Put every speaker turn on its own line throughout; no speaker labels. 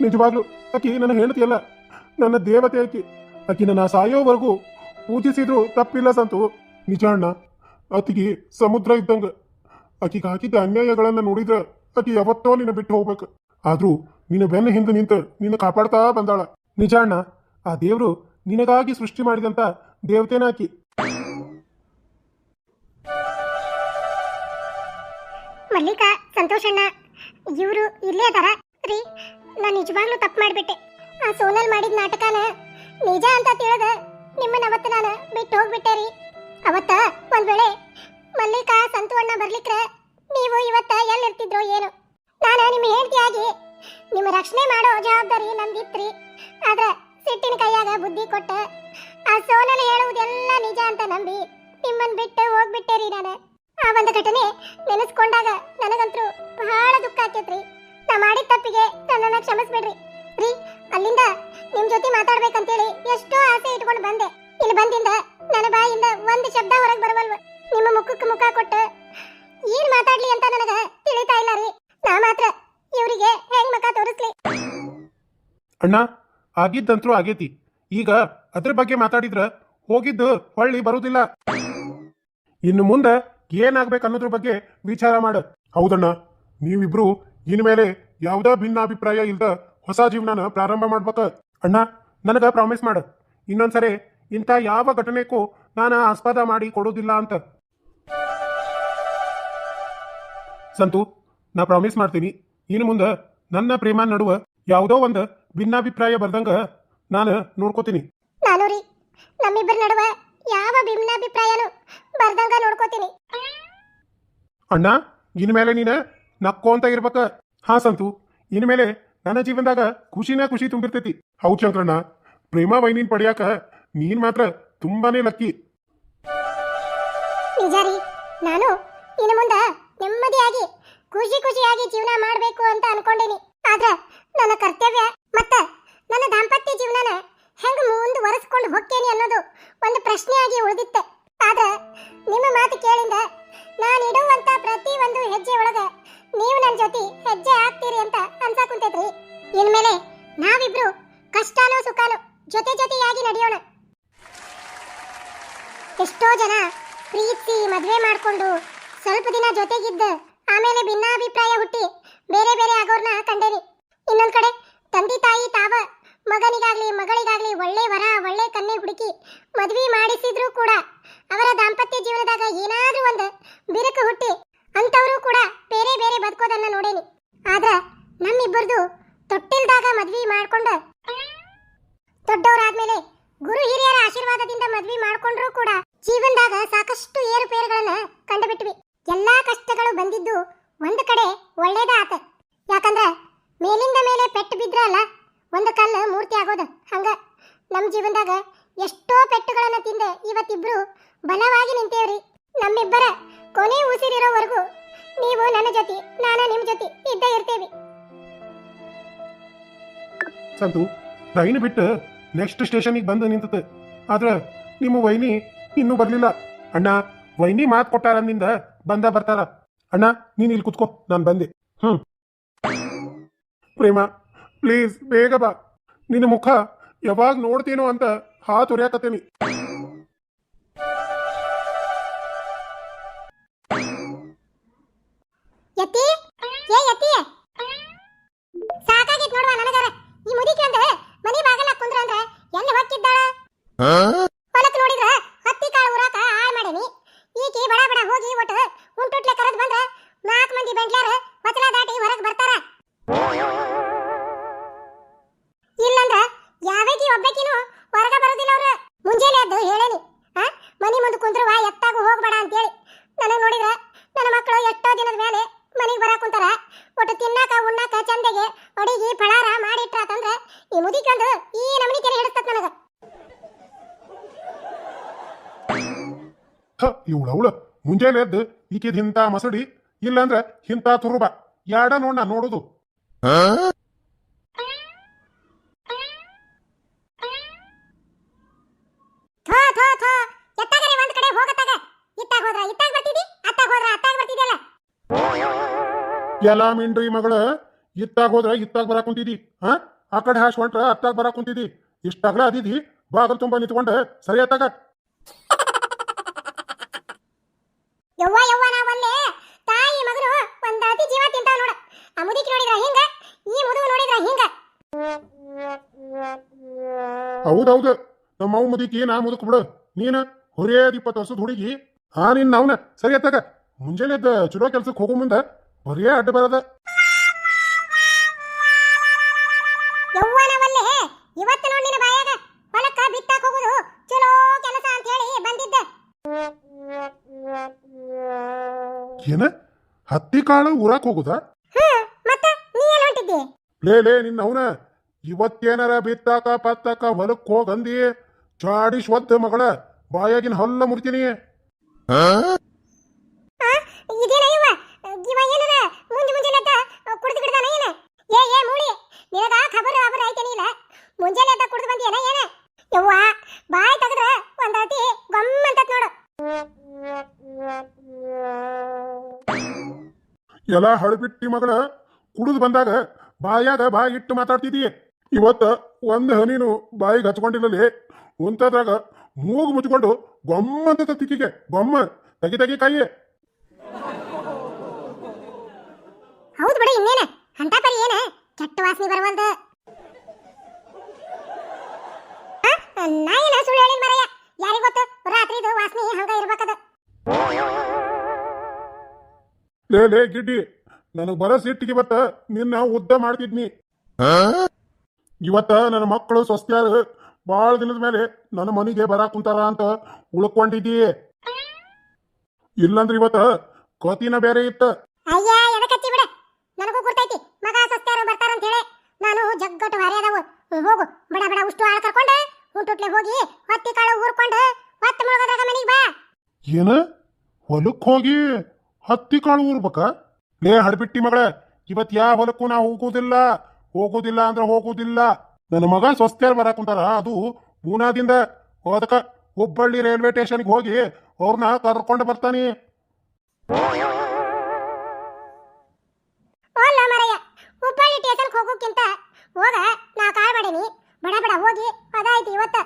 ನಿಜವಾಗ್ಲು ಆಕಿ ನನ್ನ ಹೆಂಡತಿ ನನ್ನ ದೇವತೆ ಆಕಿ ಆಕಿ ನನ್ನ ಸಾಯೋವರೆಗೂ ಪೂಜಿಸಿದ್ರು ತಪ್ಪಿಲ್ಲ ಸಂತು. ನಿಜ ಅಣ್ಣ ಸಮುದ್ರ ಇದ್ದಂಗ. ಆಕಿಗೆ ಹಾಕಿದ್ದ ಅನ್ಯಾಯಗಳನ್ನ ನೋಡಿದ್ರ ಆಕಿ ಯಾವತ್ತೋ ನಿನ್ನ ಬಿಟ್ಟು ಹೋಗ್ಬೇಕು. ಆದ್ರೂ ನಿನ್ನ ಬೆನ್ನ ಹಿಂದೆ ನಿಂತು ನಿನ್ನ ಕಾಪಾಡ್ತಾ ಬಂದಾಳ. ನಿಜ ಅಣ್ಣ, ಆ ದೇವರು ನಿನಗಾಗಿ ಸೃಷ್ಟಿ ಮಾಡಿದಂತ ದೇವತೆನ ಆಕಿ
ಮಲ್ಲಿಕಾ ಸಂತೋಷಣ್ಣ ಇವರು ಇಲ್ಲೇ ಅದಾರ? ನಾನು ನಿಜವಾಗ್ಲೂ ತಪ್ಪು ಮಾಡಿಬಿಟ್ಟೆ. ಆ ಸೋನಲ್ ಮಾಡಿದ ನಾಟಕನ ನಿಜ ಅಂತ ತಿಳಿದ ನಿಮ್ಮನ್ನ ಅವತ್ತು ನಾನು ಬಿಟ್ಟು ಹೋಗ್ಬಿಟ್ಟೆ ರೀ. ಅವತ್ತ ಒಂದ್ ವೇಳೆ ಮಲ್ಲಿಕಾ, ಸಂತು ಅಣ್ಣ ನೀವು ಇವತ್ತ ಎಲ್ಲಿರ್ತಿದ್ರು ಏನು. ನಾನು ನಿಮ್ಮ ಹೆಂಡತಿಯಾಗಿ ನಿಮ್ಮ ರಕ್ಷಣೆ ಮಾಡೋ ಜವಾಬ್ದಾರಿ ನಂದಿತ್ರಿ ಆದ್ರೆ ಸಿಟ್ಟಿನ ಕೈಯಾಗ ಬುದ್ಧಿ ಕೊಟ್ಟ ಆ ಸೋನಲ್ ಹೇಳುವುದೆಲ್ಲ ನಿಜ ಅಂತ ನಂಬಿ ನಿಮ್ಮನ್ ಬಿಟ್ಟು ಹೋಗ್ಬಿಟ್ಟೆ ರೀ ನಾನು. ಆ ಒಂದು ಘಟನೆ ನೆನೆಸ್ಕೊಂಡಾಗ ನನಗಂತೂ ಬಹಳ ದುಃಖ ಆಕೇತ್ರಿ ನಾ ತಪ್ಪಿಗೆ ನನ್ನನ್ನ ಕ್ಷಮಿಸ್ಬಿಡ್ರಿ. ರೀ, ಅಲ್ಲಿಂದ ನಿಮ್ ಜೊತೆ ಮಾತಾಡ್ಬೇಕಂತೇಳಿ ಎಷ್ಟೋ ಆಸೆ ಇಟ್ಕೊಂಡು ಬಂದೆ. ಇಲ್ಲಿ ಬಂದಿಂದ ನನ್ನ ಬಾಯಿಂದ ಒಂದು ಶಬ್ದ ಹೊರಗೆ ಬರವಲ್ವ. ನಿಮ್ಮ ಮುಖಕ್ಕೆ ಮುಖ ಕೊಟ್ಟು ಏನ್ ಮಾತಾಡ್ಲಿ ಅಂತ ನನಗ ತಿಳಿತಾ ಇಲ್ಲ ರೀ. ನಾ ಮಾತ್ರ ಇವರಿಗೆ ಹೆಂಗ್ ಮುಖ ತೋರಿಸ್ಲಿ?
ಅಣ್ಣ, ಆಗಿದ್ದಂತ್ರೂ ಆಗೇತಿ. ಈಗ ಅದ್ರ ಬಗ್ಗೆ ಮಾತಾಡಿದ್ರ ಹೋಗಿದ್ದು ಹೊಳ್ಳಿ ಬರುದಿಲ್ಲ. ಇನ್ನು ಮುಂದೆ ಏನಾಗ್ಬೇಕು ಅನ್ನೋದ್ರ ಬಗ್ಗೆ ವಿಚಾರ ಮಾಡ. ಹೌದಣ್ಣ, ನೀವಿಬ್ರು ಇನ್ಮೇಲೆ ಯಾವುದೇ ಭಿನ್ನಾಭಿಪ್ರಾಯ ಇಲ್ದ ಹೊಸ ಜೀವನನ ಪ್ರಾರಂಭ ಮಾಡ್ಬೇಕ. ಅಣ್ಣ ನನಗ ಪ್ರಾಮಿಸ್ ಮಾಡ. ಇನ್ನೊಂದ್ಸರಿ ಇಂಥ ಯಾವ ಘಟನೆಗೂ ನಾನು ಆಸ್ಪದ ಮಾಡಿ ಕೊಡೋದಿಲ್ಲ ಅಂತ. ಸಂತು ನಾ ಪ್ರಾಮಿಸ್ ಮಾಡ್ತೀನಿ. ಇನ್ನು ಮುಂದೆ ನನ್ನ ಪ್ರೇಮ ನಡುವ ಯಾವುದೋ ಒಂದು ಭಿನ್ನಾಭಿಪ್ರಾಯ ಬರ್ದಂಗ ನಾನು ನೋಡ್ಕೋತೀನಿ.
ನಾನು ರೀ ನಮ್ಮಿಬ್ಬರ ನಡುವೆ ಯಾವ ಭಿನ್ನಾಭಿಪ್ರಾಯನು ಬರ್ದಂಗ ನೋಡ್ಕೋತೀನಿ.
ಅಣ್ಣ ಇನ್ಮೇಲೆ ನೀನು ನಕ್ಕೋಂತ ಇರ್ಬೇಕ. ಹಾ, ಸಂತು. ಇನ್ಮೇಲೆ ನನ್ನ ಜೀವನದಾಗ ಖುಷಿನ ಖುಷಿ ತುಂಬಿರ್ತೈತಿ. ಹೌದ್ ಶಂಕರಣ್ಣ. ಪ್ರೇಮ ವೈನಿನ್ ಪಡಿಯಾಕ ನೀನ್ ಮಾತ್ರ ತುಂಬಾನೇ ಲಕ್ಕಿ.
ನಾನು ಇನ್ನು ಮುಂದೆ ನೆಮ್ಮದಿಯಾಗಿ, ಖುಷಿ ಖುಷಿಯಾಗಿ ಜೀವನ ಮಾಡಬೇಕು ಅಂತ ಅನ್ಕೊಂಡೇನಿ. ಆದ್ರೆ ನನ್ನ ಕರ್ತವ್ಯ ಮತ್ತ ನನ್ನ ದಾಂಪತ್ಯ ಜೀವನನ ಹೆಂಗ್ ಮುಂದುವರೆಸ್ಕೊಂಡು ಹೋಗ್ತೇನೆ ಅನ್ನೋದು ಒಂದು ಪ್ರಶ್ನೆಯಾಗಿ ಉಳಿದಿತ್ತೆ. ಆದ್ರೆ ನಿಮ್ಮ ಮಾತು ಕೇಳಿಂದ ನಾನು ಇಡುವಂತ ಪ್ರತಿ ಒಂದು ಹೆಜ್ಜೆ ಒಳಗ ನೀವು ನನ್ನ ಜೊತೆ ಹೆಜ್ಜೆ ಹಾಕ್ತೀರಿ ಅಂತ ಅನ್ಸಾಕುಂತೈತ್ರಿ ಇನ್ಮೇಲೆ ನಾವಿಬ್ರು ಕಷ್ಟನೋ ಸುಖನೋ ಜೊತೆ ಜೊತೆಯಾಗಿ ನಡೆಯೋಣ. ಎಷ್ಟೋ ಜನ ಪ್ರೀತಿ ಮದುವೆ ಮಾಡಿಕೊಂಡು ಸ್ವಲ್ಪ ದಿನ ಜೊತೆಗಿದ್ದ ಆಮೇಲೆ ಭಿನ್ನಾಭಿಪ್ರಾಯ ಹುಟ್ಟಿ ಬೇರೆ ಬೇರೆ ಆಗೋರ್ನ ಕಂಡೇರಿ. ಇನ್ನೊಂದು ಕಡೆ ತಂದೆ ತಾಯಿ ತಾವ ಮಗನಿಗಾಗ್ಲಿ ಮಗಳಿಗಾಗ್ಲಿ ಒಳ್ಳೆ ವರ, ಒಳ್ಳೆ ಕನ್ನೆ ಹುಡುಕಿ ಮದುವೆ ಮಾಡಿಸಿದ್ರು ಕೂಡ ಅವರ ದಾಂಪತ್ಯ ಜೀವನದಾಗ ಏನಾದ್ರೂ ಒಂದು ಬಿರುಕು ಹುಟ್ಟಿ ಅಂತವರು ಕೂಡ ಬೇರೆ ಬೇರೆ ಬದುಕೋದನ್ನ ನೋಡೇನಿ ಆದ್ರ ನಮ್ಮಿಬ್ಬರದು ತೊಟ್ಟಿಲ್ದಾಗ ಮದ್ವಿ ಮಾಡ್ಕೊಂಡ ದೊಡ್ಡವರಾದ್ಮೇಲೆ ಗುರು ಹಿರಿಯರ ಆಶೀರ್ವಾದದಿಂದ ಮದ್ವಿ ಮಾಡ್ಕೊಂಡ್ರು ಕೂಡ ಜೀವನದಾಗ ಸಾಕಷ್ಟು ಏರುಪೇರುಗಳನ್ನ ಕಂಡುಬಿಟ್ವಿ. ಎಲ್ಲಾ ಕಷ್ಟಗಳು ಬಂದಿದ್ದು ಒಂದು ಕಡೆ ಒಳ್ಳೇದ ಆತ. ಯಾಕಂದ್ರ ಮೇಲಿಂದ ಮೇಲೆ ಪೆಟ್ಟು ಬಿದ್ರ ಅಲ್ಲ, ಒಂದು ಕಲ್ಲು ಮೂರ್ತಿ ಆಗೋದು ಹಂಗ. ನಮ್ಮ ಜೀವನದಾಗ ಎಷ್ಟೋ ಪೆಟ್ಟುಗಳನ್ನ ತಿಂದೆ ಇವತ್ತಿಬ್ರು ಬಲವಾಗಿ ನಿಂತೇವ್ರಿ. ನಮ್ಮಿಬ್ಬರ ಕೊನೆ ಉಸಿರಿರೋವರೆಗೂ ನೀವು ನನ್ನ ಜೊತೆ, ನಾನು ನಿಮ್ಮ ಜೊತೆ ಇದ್ದೇ ಇರ್ತೇವೆ.
ಸಂತು ಟ್ರೈನ್ ಬಿಟ್ಟು ನೆಕ್ಸ್ಟ್ ಸ್ಟೇಷನಿಗೆ ಬಂದು ನಿಂತತೆ. ಆದ್ರೆ ನಿಮ್ಮ ವೈನಿ ಇನ್ನೂ ಬರ್ಲಿಲ್ಲ. ಅಣ್ಣ, ವೈನಿ ಮಾತ್ ಕೊಟ್ಟಾರ ನಿಂದ ಬಂದ ಬರ್ತಾರ. ಅಣ್ಣ, ನೀನ್ ಇಲ್ಲಿ ಕುತ್ಕೋ, ನಾನು ಬಂದೆ. ಹ್ಮ್. ಪ್ರೇಮ ಪ್ಲೀಸ್ ಬೇಗ ಬಾ. ನಿನ್ನ ಮುಖ ಯಾವಾಗ ನೋಡ್ತೀನೋ ಅಂತ ಹಾ ಉರಿಯಾಕತ್ತೇನಿ.
ಬರಾಕ್ ಕುಂತಾರ ಒಟ್ಟು ತಿನ್ನಾಕ ಉಣ್ಣಾಕ ಚಂದಗೆ ಅಡಿಗೆ ಫಳಾರ ಮಾಡಿಟ್ರಾತಂದ್ರ ಈ ಮುದಿಕಂದು ಈ ನಮನಿ ಕೆರೆ ಹಿಡಿಸ್ತತ್ ನನಗ.
ಹ ಇವಳವಳ ಮುಂಜಾನೆ ಎದ್ದು ಈಕಿದ್ ಇಂಥ ಮಸಡಿ ಇಲ್ಲಂದ್ರ ಇಂಥ ತುರುಬ. ಯಾಡ ನೋಡ ನೋಡೋದು. ನೋಡುದು
ಥೋ ಥೋ ಥೋ ಎತ್ತಾಗರೆ ಒಂದ್ ಕಡೆ ಹೋಗತ್ತಾಗ ಇತ್ತಾಗ ಹೋದ್ರ ಇತ್ತಾಗ ಬರ್ತಿದಿ ಅತ್ತಾಗ ಹೋದ್ರ ಅತ್ತಾಗ ಬರ್ತಿದ್ಯಲ್ಲ
ಎಲ್ಲ ಮಿಂಡ್ರಿ ಮಗಳ ಇತ್ತಾಗ ಹೋದ್ರ ಇತ್ತಾಗ ಬರಾಕ್ ಕುಂತಿದಿ ಹಾ? ಆ ಕಡೆ ಹಾಶ್ ಹೊಂಟ್ರ ಅತ್ತಾಗ ಬರಾಕ್ ಕುಂತಿದಿ. ಇಷ್ಟ ಅಗಲ ಅದಿದಿ ಬಾಗಲ್ ತುಂಬಾ ನಿಂತ್ಕೊಂಡ ಸರಿ ಆತಾಗ
ಯವ್ವ ಯವ್ವ ನಾವಲ್ಲೇ ತಾಯಿ ಮಗನು ಒಂದ್ ಅತಿ ಜೀವ ತಿಂತಾವ ನೋಡ. ಆ ಮುದುಕಿ ನೋಡಿದ್ರ ಹಿಂಗ ಈ ಮುದುಗ ನೋಡಿದ್ರ ಹಿಂಗ.
ಹೌದೌದು. ನಮ್ಮ ಅವ್ ಮುದುಕಿ ನಾ ಮುದುಕ್ ಬಿಡು. ನೀನ ಹೊರಿಯದ್ ಇಪ್ಪತ್ತು ವರ್ಷದ ಹುಡುಗಿ ಹಾ ನಿನ್ ನಾವ್ನ ಸರಿ ಆತಾಗ ಮುಂಜಾನೆ ಚಲೋ ಕೆಲ್ಸಕ್ಕೆ ಹೋಗೋ ಮುಂದ. ಬರೀ ಅಡ್ಡ ಬರದ.
ಯವ್ವ ನಾವಲ್ಲೇ ಇವತ್ತು ನೋಡಿ ನಿನ್ನ ಬಾಯಾಗ ಹೊಲಕ್ಕ ಬಿತ್ತಾಕ ಹೋಗುದು. ಚಲೋ ಕೆಲಸ ಅಂತ ಹೇಳಿ ಬಂದಿದ್ದೆ.
ಏನ? ಹತ್ತಿ ಕಾಳು ಊರಾಕ್ ಹೋಗುದಾ?
ಹ್ಮ್ ಮತ್ತ ನೀ ಎಲ್ಲಿ ಹೊಂಟಿದ್ದಿ?
ಲೇ ಲೇ ನಿನ್ನ ಅವನ. ಇವತ್ತೇನಾರ ಬಿತ್ತಾಕ ಪತ್ತಾಕ ಹೊಲಕ್ ಹೋಗಂದಿ. ಚಾಡಿ ಒದ್ದ ಮಗಳ ಬಾಯಾಗಿನ ಹಲ್ಲ ಮುರ್ತೀನಿ.
ನಿನಗ ಖಬರ್ ಅವರ ಐತೆ ನೀಲ ಮುಂಜಾನೆ ಎದ್ದ ಕುಡಿದು ಬಂದಿಯನ ಏನ? ಯವ್ವ, ಬಾಯ್ ತೆಗೆದ್ರ ಒಂದಾತಿ ಗಮ್ ಅಂತ ನೋಡು.
ಎಲ್ಲ ಹಳಬಿಟ್ಟಿ ಮಗಳ, ಕುಡಿದು ಬಂದಾಗ ಬಾಯಾಗ ಬಾಯಿ ಇಟ್ಟು ಮಾತಾಡ್ತಿದೀಯ. ಇವತ್ತ ಒಂದ್ ಹನಿನು ಬಾಯಿಗೆ ಹಚ್ಕೊಂಡಿಲ್ಲಲೇ ಉಂತದ್ರಾಗ ಮೂಗು ಮುಚ್ಕೊಂಡು ಗೊಮ್ಮಂತ ತಿಕ್ಕಿಗೆ ಗೊಮ್ಮ ತಗಿ ತಗಿ ಕೈ
ಹೌದು ಬಿಡು ಇನ್ನೇನ ಅಂತ ಪರಿ ಏನ ಕೆಟ್ಟ ವಾಸನೆ ಬರವಲ್ದು ಆ, ನಾ ಏನ ಸುಳ್ಳು ಹೇಳಿನ ಮರಯ್ಯ ಯಾರಿಗ್ ಗೊತ್ತು ರಾತ್ರಿದು ವಾಸನೆ ಹಂಗ ಇರ್ಬೇಕದ
ಲೇ ಲೇ ಗಿಡ್ಡಿ ನನಗ್ ಬರೋ ಸಿಟ್ಟಿಗೆ ಬತ್ತ ನಿನ್ನ ಉದ್ದ ಮಾಡ್ತಿದ್ನಿ. ಇವತ್ತ ನನ್ನ ಮಕ್ಕಳು ಸ್ವಸ್ತ್ಯಾರು ಭಾಳ ದಿನದ ಮೇಲೆ ನನ್ನ ಮನೆಗೆ ಬರಾಕ್ ಕುಂತಾರ ಅಂತ ಉಳ್ಕೊಂಡಿದ್ದೀ. ಇಲ್ಲಂದ್ರೆ ಇವತ್ತ ಕತಿನ ಬೇರೆ ಇತ್ತ.
ಅಯ್ಯ ಎದಕತ್ತಿ ಬಿಡ. ನನಗೂ ಗುರ್ತೈತಿ. ಮಗ ಸಸ್ತ್ಯಾರು ಬರ್ತಾರ ಅಂತ ಹೇಳಿ ನಾನು ಜಗ್ಗಟ್ಟು ಹಾರಿ ಅದಾವು. ಹೋಗು ಬಡ ಬಡ ಉಷ್ಟು ಆಳ ಕರ್ಕೊಂಡ ಹುಟ್ಟುಟ್ಲೆ ಹೋಗಿ ಹತ್ತಿ ಕಾಳು ಊರ್ಕೊಂಡು ಹೊತ್ತು ಮುಳುಗೋದ್ರಾಗ ಮನೆಗೆ ಬಾ.
ಏನ? ಹೊಲಕ್ ಹೋಗಿ ಹತ್ತಿ ಕಾಳು ಊರ್ಬೇಕ ಲೇ ಹಡ್ಬಿಟ್ಟಿ ಮಗಳ ಇವತ್ ಯಾವ ಹೊಲಕ್ಕೂ ನಾ ಹೋಗೋದಿಲ್ಲ ಹೋಗೋದಿಲ್ಲ ಅಂದ್ರೆ ಹೋಗೋದಿಲ್ಲ. ನನ್ನ ಮಗ ಸ್ವಸ್ತ್ಯಾರ ಬರಾಕುಂತಾರ ಅದು ಪೂನಾದಿಂದ ಅದಕ್ಕ ಹುಬ್ಬಳ್ಳಿ ರೈಲ್ವೆ ಸ್ಟೇಷನ್ಗೆ ಹೋಗಿ ಅವ್ರನ್ನ ಕರ್ಕೊಂಡು ಬರ್ತಾನಿ.
ಅಲ್ಲ ಮರಯ್ಯ ಹುಬ್ಬಳ್ಳಿ ಸ್ಟೇಷನ್ಗೆ ಹೋಗೋಕ್ಕಿಂತ ಹೋಗ ನಾ ಕಾಳು ಮಾಡೀನಿ. ಬಡ ಬಡ ಹೋಗಿ ಅದಾಯ್ತು ಇವತ್ತ.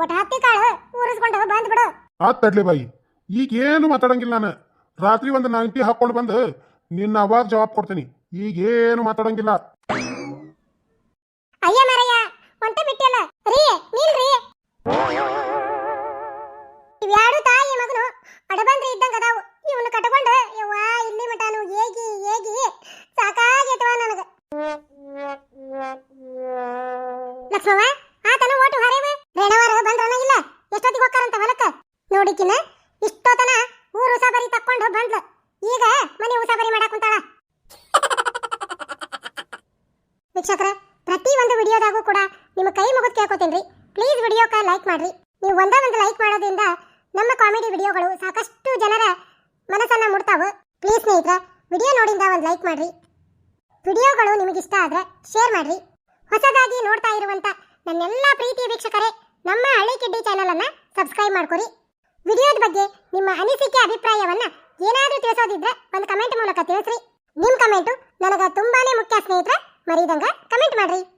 ಒಟ್ಟು ಹತ್ತಿ ಕಾಳು ಊರಿಸ್ಕೊಂಡು ಬಂದ್ ಬಿಡು
ಆತ್ ತಡ್ಲಿ ಬಾಯಿ ಈಗ ಏನು ಮಾತಾಡಂಗಿಲ್ಲ ನಾನು. ರಾತ್ರಿ ಒಂದು ನೈಂಟಿ ಹಾಕೊಂಡು ಬಂದು ನಿನ್ನ ಅವಾಗ ಜವಾಬ್ ಕೊಡ್ತೀನಿ. ಈಗ ಏನು ಮಾತಾಡಂಗಿಲ್ಲ.
ಅಯ್ಯ ಮರಯ್ಯ ಹೊಂಟ ಬಿಟ್ಟಿಲ್ಲ ರೀ, ನಿಲ್ರಿ. ಇವ್ಯಾಡು ತಾಯಿ ಮಗನು, ಅಡಬಂದ್ರಿ ಇದ್ದಂಗ ಅದಾವು. ಕಟ್ಕೊಂಡು, ಯವ್ವ, ಇಲ್ಲಿ ಮಟಾನು ಏಗಿ ಏಗಿ ಸಾಕಾಗೈತವ ನನಗ. ಲಕ್ಷ್ಮವ ಆತನ ಓಟು ಹರಿವೆ ರೇಣವಾರ ಬಂದ್ರನ ಇಲ್ಲ? ಎಷ್ಟೊತ್ತಿಗೆ ಹೋಗ್ತಾರಂತ ಹೊಲಕ್ಕ? ನೋಡಿಕಿನ? ಉಸಾಬರಿ ತಕ್ಕೊಂಡು ಬಂದ್ಲು. ಈಗ ಮನೆ ಉಸಾಬರಿ ಮಾಡಕ್ ಕುಂತಾಳ. ವೀಕ್ಷಕರ, ಪ್ರತಿ ಒಂದು ವಿಡಿಯೋದಾಗೂ ಕೂಡ ನಿಮ್ಮ ಕೈ ಮುಗಿದು ಕೇಳ್ಕೊತೀನಿ ಪ್ಲೀಸ್ ವಿಡಿಯೋಕ್ಕೆ ಲೈಕ್ ಮಾಡ್ರಿ. ನೀವು ಒಂದೇ ಒಂದು ಲೈಕ್ ಮಾಡೋದ್ರಿಂದ ನಮ್ಮ ಕಾಮಿಡಿ ವಿಡಿಯೋಗಳು ಸಾಕಷ್ಟು ಜನರ ಮನಸ್ಸನ್ನ ಮುಡ್ತಾವು ಪ್ಲೀಸ್ ಸ್ನೇಹಿತರೆ, ವಿಡಿಯೋ ನೋಡಿಂದ ಒಂದು ಲೈಕ್ ಮಾಡ್ರಿ. ವಿಡಿಯೋಗಳು ನಿಮಗೆ ಇಷ್ಟ ಆದ್ರೆ ಶೇರ್ ಮಾಡ್ರಿ. ಹೊಸದಾಗಿ ನೋಡ್ತಾ ಇರುವಂತ ನನ್ನೆಲ್ಲ ಪ್ರೀತಿಯ ವೀಕ್ಷಕರೇ, ನಮ್ಮ ಹಳ್ಳಿ ಕಿಡ್ಡಿ ಚಾನಲ್ ಅನ್ನ ಸಬ್ಸ್ಕ್ರೈಬ್ ಮಾಡ್ಕೊರಿ. ವಿಡಿಯೋದ ಬಗ್ಗೆ ನಿಮ್ಮ ಅನಿಸಿಕೆ, ಅಭಿಪ್ರಾಯವನ್ನ ಏನಾದರೂ ತಿಳಿಸೋದಿದ್ರೆ ಒಂದು ಕಮೆಂಟ್ ಮೂಲಕ ತಿಳಿಸ್ರಿ. ನಿಮ್ಮ ಕಮೆಂಟು ನನಗೆ ತುಂಬಾನೇ ಮುಖ್ಯ ಸ್ನೇಹಿತರೆ, ಮರೀದಂಗ ಕಮೆಂಟ್ ಮಾಡ್ರಿ.